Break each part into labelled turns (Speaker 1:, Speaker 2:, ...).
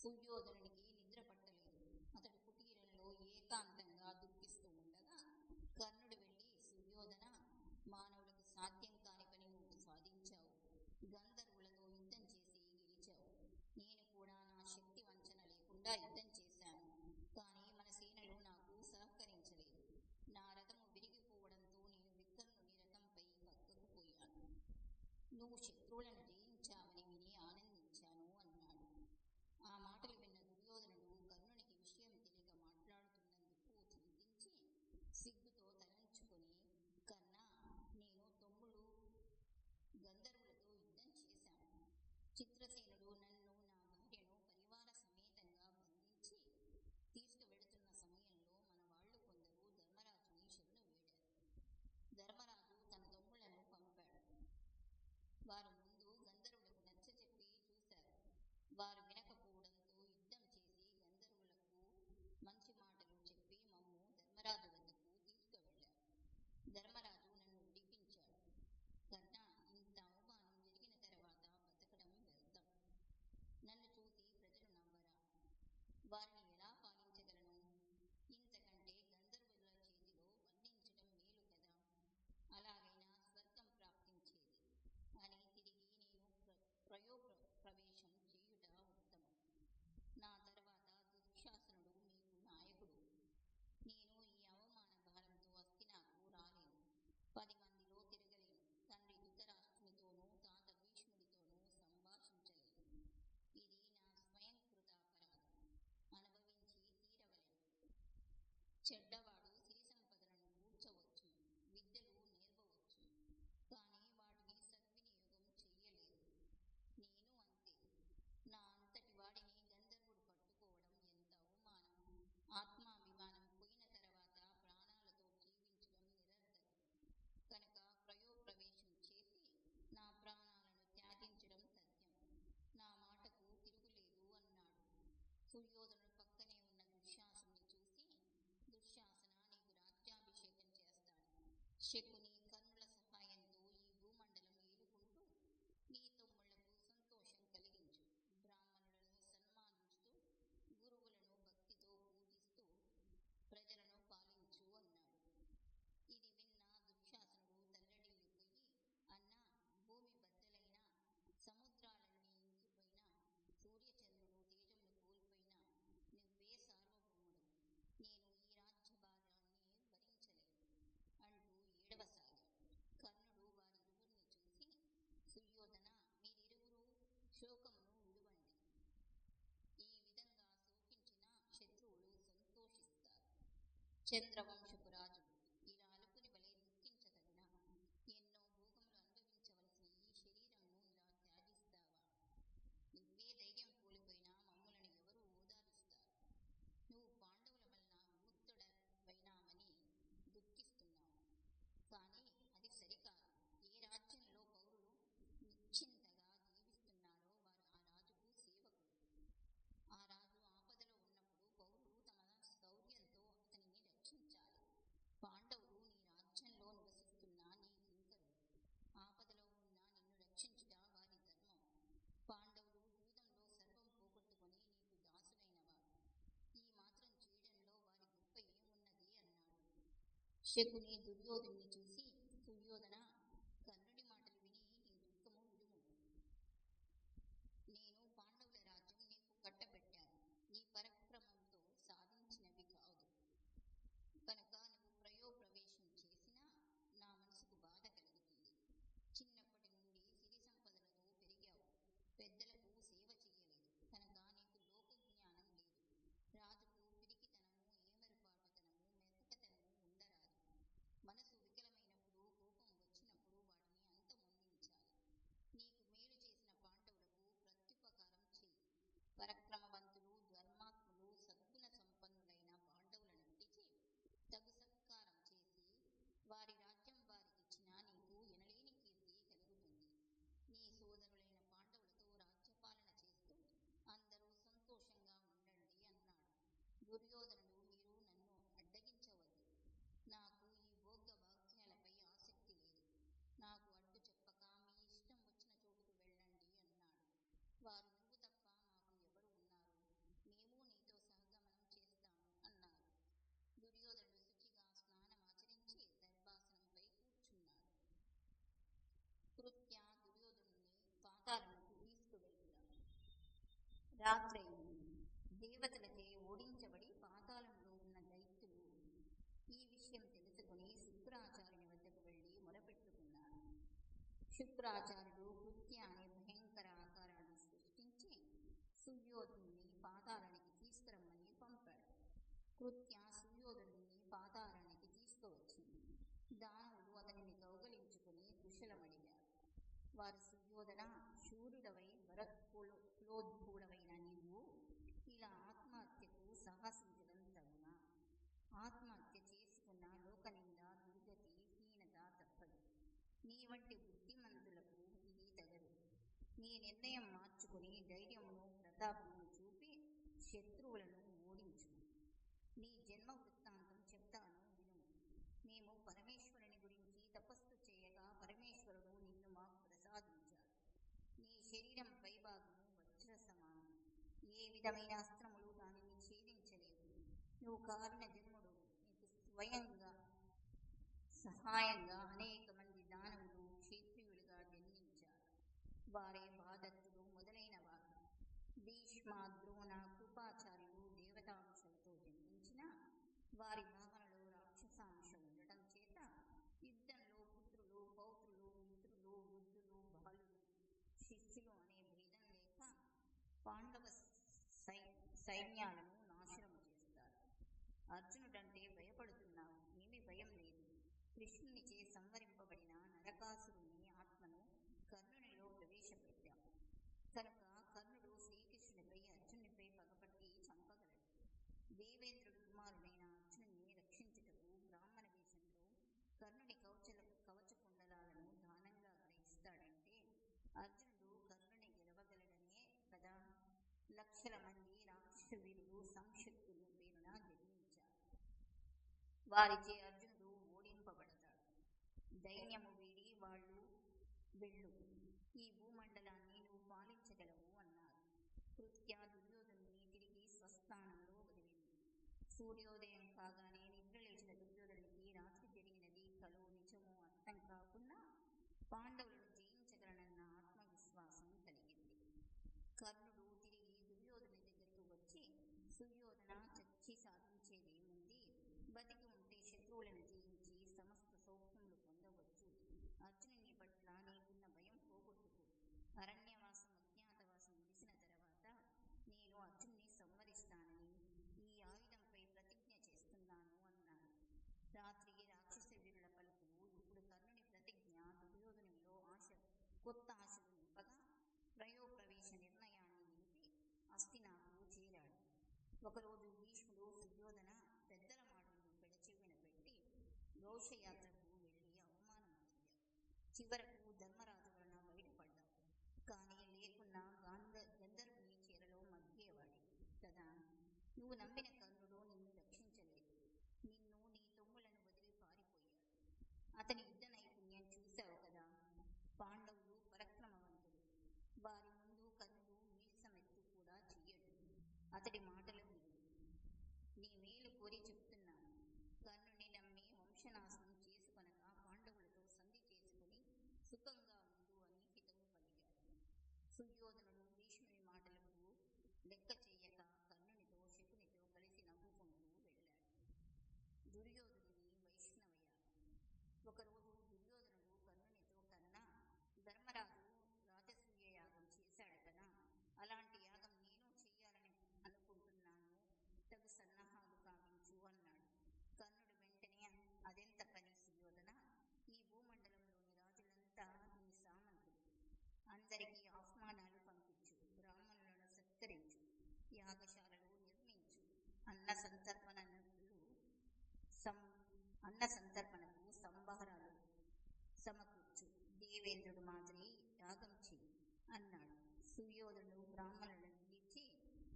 Speaker 1: సుయోధనుడికి నిద్ర పట్టలేదు. అతడు కుటీరంలో ఏకాంతంగా దుఃఖిస్తూ ఉండగా కర్ణుడు వెళ్ళి సుయోధన మానవులకు సాధ్యం కాని పని నువ్వు సాధించావు. గంధర్వులతో యుద్ధం చేసి గెలిచావు. నేను కూడా నా శక్తి వంచన లేకుండా యుద్ధం చెడ్డవాడు సిరి సంపదలను కూర్చవచ్చు విద్యలు నేర్పవచ్చు కానీ వాటిని సద్వినియోగం చెయ్యలేదు. నేను అంతే. నా అంతటి వాడిని గంధర్వుడు పట్టుకోవడం ఎంత అవమానం? ఆత్మాభిమానం పోయిన తర్వాత ప్రాణాలతో జీవించడం నిరర్థకం కనుక చేసి నా ప్రాణాలను త్యాగించడం సత్యం. నా మాటకు తిరుగులేదు అన్నాడు. సుర్యోధన Şeklinde. చంద్రవంశపు శకుని దుర్యోధనుని చూసి రాత్రయింది దేవతలచే ఓడించబడి పాతాళంలో ఉన్న దైత్యులు ఈ విషయం తెలుసుకుని శుక్రాచార్యుని వద్దకు వెళ్ళి మొరపెట్టుకున్నారు శుక్రాచార్యుడు కృత్య అనే భయంకర ఆకారాన్ని సృష్టించి సుయోధుని పాతాళానికి తీసుకురమ్మని పంపాడు. కృత్య సుయోధుని పాతాళానికి తీసుకువచ్చింది. దానవుడు అతనిని కౌగలించుకుని కుశలమడిగారు వారు ఇటువంటి బుద్ధిమంతులకు ఇది తగదు నీ నిర్ణయం మార్చుకుని ధైర్యమును ప్రతాపమును చూపి శత్రువులను ఓడించు నీ జన్మ వృత్తాంతం చెప్తాను విను. మేము పరమేశ్వరుని గురించి తపస్సు చేయగా పరమేశ్వరుడు నిన్ను మాకు ప్రసాదించాడు. నీ శరీరం పైభాగము వజ్ర సమానం ఏ విధమైన అస్త్రములు దానిని ఛేదించలేవు నువ్వు కారణ జన్ముడు. నీకు స్వయంగా సహాయంగా అనేక వారే బాధత్తులు మొదలైన వారు భీష్మ ద్రోణ కృపాచార్యులు దేవతాంశలతో జన్మించిన వారి భావనలో రాక్షసాంశం ఉండటం చేత యుద్ధంలో పుత్రులు పౌత్రులు మిత్రులు వృద్ధులు బాలులు శిష్యులు అనే భేదం లేక పాండవ సై సైన్యాలను నాశనం చేస్తారు. అర్జునుడంటే భయపడుతున్నావు. ఏమి భయం లేదు. కృష్ణుని వారిచే అర్జునుడు ఓడింపబడతాడు. దైన్యము వీడి వాళ్ళు వెళ్ళు. ఈ భూమండలాన్ని నువ్వు పాలించగలవు అన్నారు. కృత్య దుర్యోధనుని తిరిగి స్వస్థానంలో వదిలింది. సూర్యోదయం కాగానే నిద్రలేచిన దుర్యోధనునికి రాత్రి జరిగినది కలో నిజమో అర్థం కాకుండా పాండవులను ఒకరోజు భీష్ముడు సుయోధన పెద్దల మాటలు పెడచెవిన పెట్టి ఘోషయాత్రకు వెళ్ళి అవమానమైంది చివరకు ధర్మరాజు వలన బయటపడ్డాడు. కానీ లేకున్నా గాంధ గంధర్వుని చీరలో మగ్గేవాడి కదా? నువ్వు నమ్మిన దేవేంద్రుడు మాదిరి యాగం చెయ్యి అన్నాడు. సూర్యోధుడు బ్రాహ్మణులను పిలిచి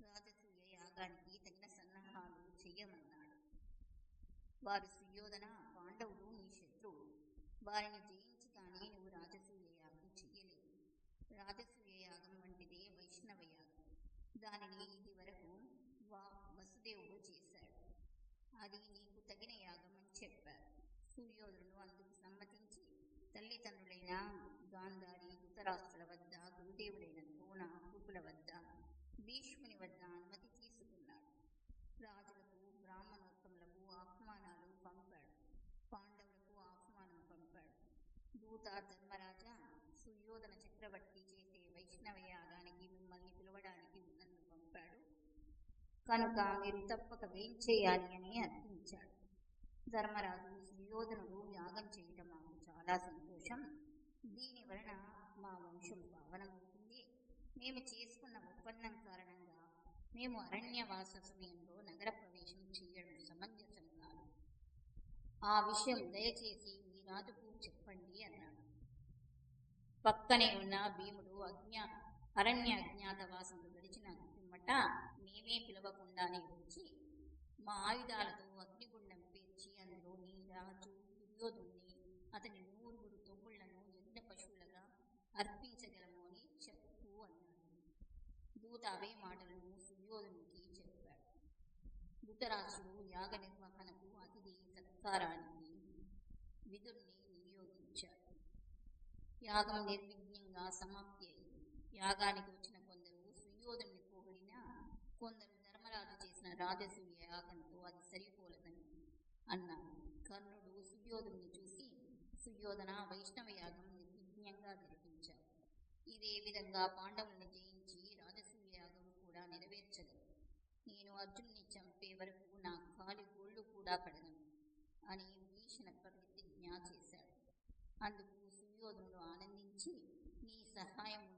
Speaker 1: రాజసూయ యాగానికి తగిన సన్నాహాలు చెయ్యమన్నాడు. వారు సుయోధన పాండవులు నీ శత్రువు. వారిని జయించి కానీ నువ్వు రాజసూయ యాగం చెయ్యలేవు రాజసూయ యాగం వంటిదే వైష్ణవ యాగం. దానిని ఇది వరకు వా వసుదేవుడు చేశాడు. అది నీకు తగిన యాగం అని చెప్పారు తల్లిదండ్రులైన గాంధారి ధృతరాష్ట్రుల వద్ద గురుదేవుడైన ద్రోణ కుకుల వద్ద భీష్ముని వద్ద అనుమతి తీసుకున్నాడు. రాజులకు బ్రాహ్మణోత్తములకు ఆహ్వానాలు పంపాడు. పాండవులకు ఆహ్వానం పంపాడు. దూత ధర్మరాజా సుయోధన చక్రవర్తి చేసే వైష్ణవ యాగానికి మిమ్మల్ని పిలవడానికి నన్ను పంపాడు. కనుక మీరు తప్పక వేంచేయాలి అని అర్థించాడు ధర్మరాజు సుయోధనుడు యాగం చేయటం మాకు చాలా సంతోషం. వలన మా వంశం పావనమవుతుంది మేము చేసుకున్న ఒప్పందం కారణంగా మేము అరణ్యవాస సమయంలో నగర ప్రవేశం చేయడం సమంజసం కాదు. ఆ విషయం దయచేసి మీ రాజుకు చెప్పండి అన్నాడు. పక్కనే ఉన్న భీముడు అజ్ఞా అరణ్య అజ్ఞాతవాసములు గడిచిన పిమ్మట మేమే పిలవకుండానే వచ్చి మా ఆయుధాలతో అగ్నిగుండం పేర్చి అందులో నీ రాజు దుర్యోధుణ్ణి అతని అర్పించగలము అని చెప్పు అన్నాడు. దూత అవే మాటలను సుయోధనునికి చెప్పాడు. ధృతరాష్ట్రుడు యాగ నిర్వహణకు అతిథి సత్కారానికి విధుణ్ణి నియోగించాడు యాగం నిర్విఘ్నంగా సమాప్తి అయింది యాగానికి వచ్చిన కొందరు సుయోధుని పొగిడినా కొందరు ధర్మరాజు చేసిన రాజసూయ యాగంతో అది సరిపోలదని అన్నారు. కర్ణుడు సుయోధుని చూసి సుయోధన వైష్ణవ యాగం నిర్విఘ్నంగా జరిగింది. ఇదే విధంగా పాండవులను జయించి రాజసూయాగం కూడా నెరవేర్చదు నేను అర్జునుని చంపే వరకు నా కాలి గోళ్ళు కూడా కడగను అని భీషణ ప్రతిజ్ఞ చేశాడు. అందుకు సుయోధనుడు ఆనందించి నీ సహాయం